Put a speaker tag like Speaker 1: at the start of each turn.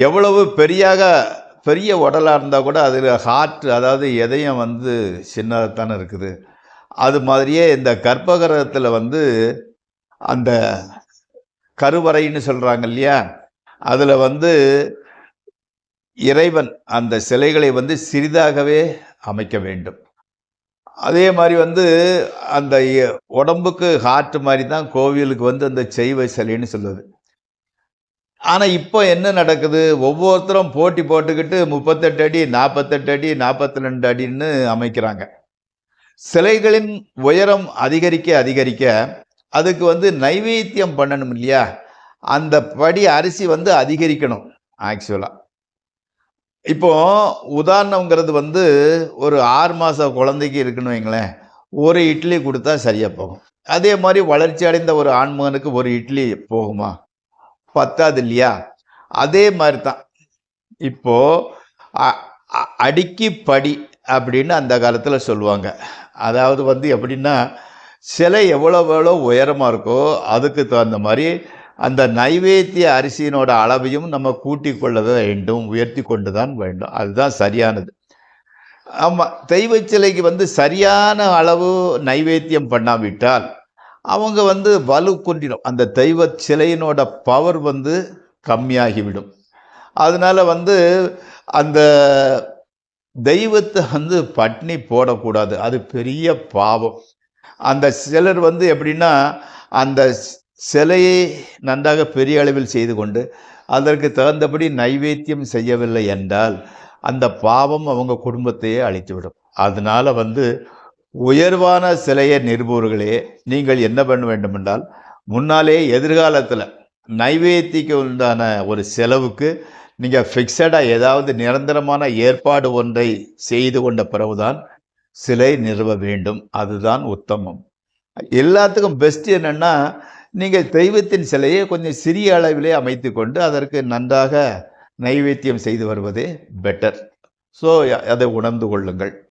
Speaker 1: எவ்வளவு பெரியாக பெரிய உடலாக இருந்தால் கூட அதில் ஹார்ட் அதாவது இதயம் வந்து சின்னதாகத்தானே இருக்குது. அது மாதிரியே இந்த கர்ப்பகிரகத்தில் வந்து அந்த கருவறைன்னு சொல்கிறாங்க இல்லையா? அதில் வந்து இறைவன் அந்த சிலைகளை வந்து சிறிதாகவே அமைக்க வேண்டும். அதே மாதிரி வந்து அந்த உடம்புக்கு ஹார்ட் மாதிரி தான் கோவிலுக்கு வந்து அந்த செய்வ சிலைன்னு சொல்லுது. ஆனால் இப்போ என்ன நடக்குது? ஒவ்வொருத்தரும் போட்டி போட்டுக்கிட்டு முப்பத்தெட்டு அடி நாற்பத்தெட்டு அடி நாற்பத்தி ரெண்டு அடின்னு அமைக்கிறாங்க. சிலைகளின் உயரம் அதிகரிக்க அதிகரிக்க அதுக்கு வந்து நைவேத்தியம் பண்ணணும் இல்லையா? அந்த படி அரிசி வந்து அதிகரிக்கணும் ஆக்சுவலாக இப்போ உதாரணங்கிறது வந்து ஒரு ஆறு மாத குழந்தைக்கு இருக்குன்னு வைங்களேன். ஒரு இட்லி கொடுத்தா சரியாக போகும். அதே மாதிரி வளர்ச்சி அடைந்த ஒரு ஆண்மகனுக்கு ஒரு இட்லி போகுமா? பத்தாது இல்லையா அதே மாதிரி தான் இப்போ அ- அடிக்கி படி அப்படின்னு அந்த காலத்தில் சொல்லுவாங்க. அதாவது வந்து எப்படின்னா சிலை எவ்வளோ எவ்வளோ உயரமாக இருக்கோ அதுக்கு தகுந்த மாதிரி அந்த நைவேத்திய அரிசியினோட அளவையும் நம்ம கூட்டி கொள்ள வேண்டும் உயர்த்தி கொண்டு தான் வேண்டும். அதுதான் சரியானது. ஆமாம் தெய்வ சிலைக்கு வந்து சரியான அளவு நைவேத்தியம் பண்ணாவிட்டால் அவங்க வந்து வலு குன்றிடும். அந்த தெய்வ சிலையினோட பவர் வந்து கம்மியாகிவிடும். அதனால் வந்து அந்த தெய்வத்தை வந்து பட்னி போடக்கூடாது. அது பெரிய பாவம். அந்த சிலர் வந்து எப்படின்னா அந்த சிலையை நன்றாக பெரிய அளவில் செய்து கொண்டு அதற்கு தகுந்தபடி நைவேத்தியம் செய்யவில்லை என்றால் அந்த பாவம் அவங்க குடும்பத்தையே அழித்துவிடும். அதனால வந்து உயர்வான சிலையை நிறுவுவர்களே நீங்கள் என்ன பண்ண வேண்டும் என்றால் முன்னாலே எதிர்காலத்தில் நைவேத்திக்கு உண்டான ஒரு செலவுக்கு நீங்கள் ஃபிக்ஸடாக ஏதாவது நிரந்தரமான ஏற்பாடு ஒன்றை செய்து கொண்ட பிறகுதான் சிலை நிறுவ வேண்டும். அதுதான் உத்தமம். எல்லாத்துக்கும் பெஸ்ட் என்னென்னா நீங்கள் தெய்வத்தின் சிலையை கொஞ்சம் சிறிய அளவிலே அமைத்து கொண்டு அதற்கு நன்றாக நைவேத்தியம் செய்து வருவதே பெட்டர் ஸோ அதை உணர்ந்து கொள்ளுங்கள்.